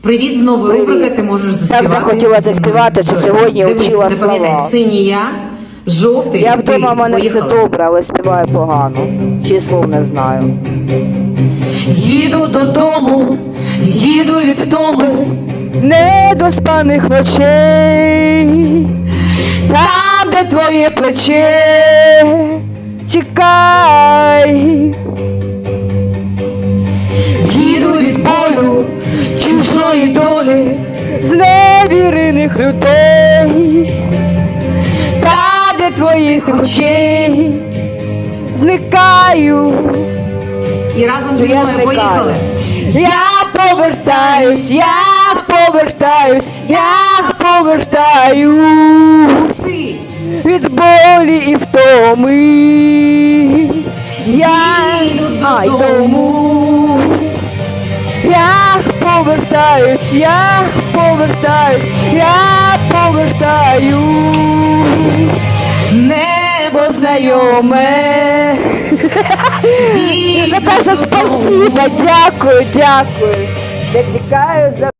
Привіт, знову Привіт. рубрика. Ти можеш заспівати. захотіла зі мною. заспівати, що сьогодні Дивись, вчила запам'ятай, слова. синій я, жовтий. Я вдома в мене все Поїхали. добре, але співаю погано. Чи слов не знаю. Їду додому, їду від втоми. Недоспаних ночей, там, де твоє плече, чекай, зневірених людей, там, де твоїх очей, зникаю. І разом зі Я мною поїхали. Я повертаюсь, я повертаюсь, я повертаюсь від болі і втоми. Я Їду а, й додому. Повертаюсь, я повертаюсь, я повертаюсь. Небо Знайоме. Це перше спасибо, дякую, дякую. Я чекаю за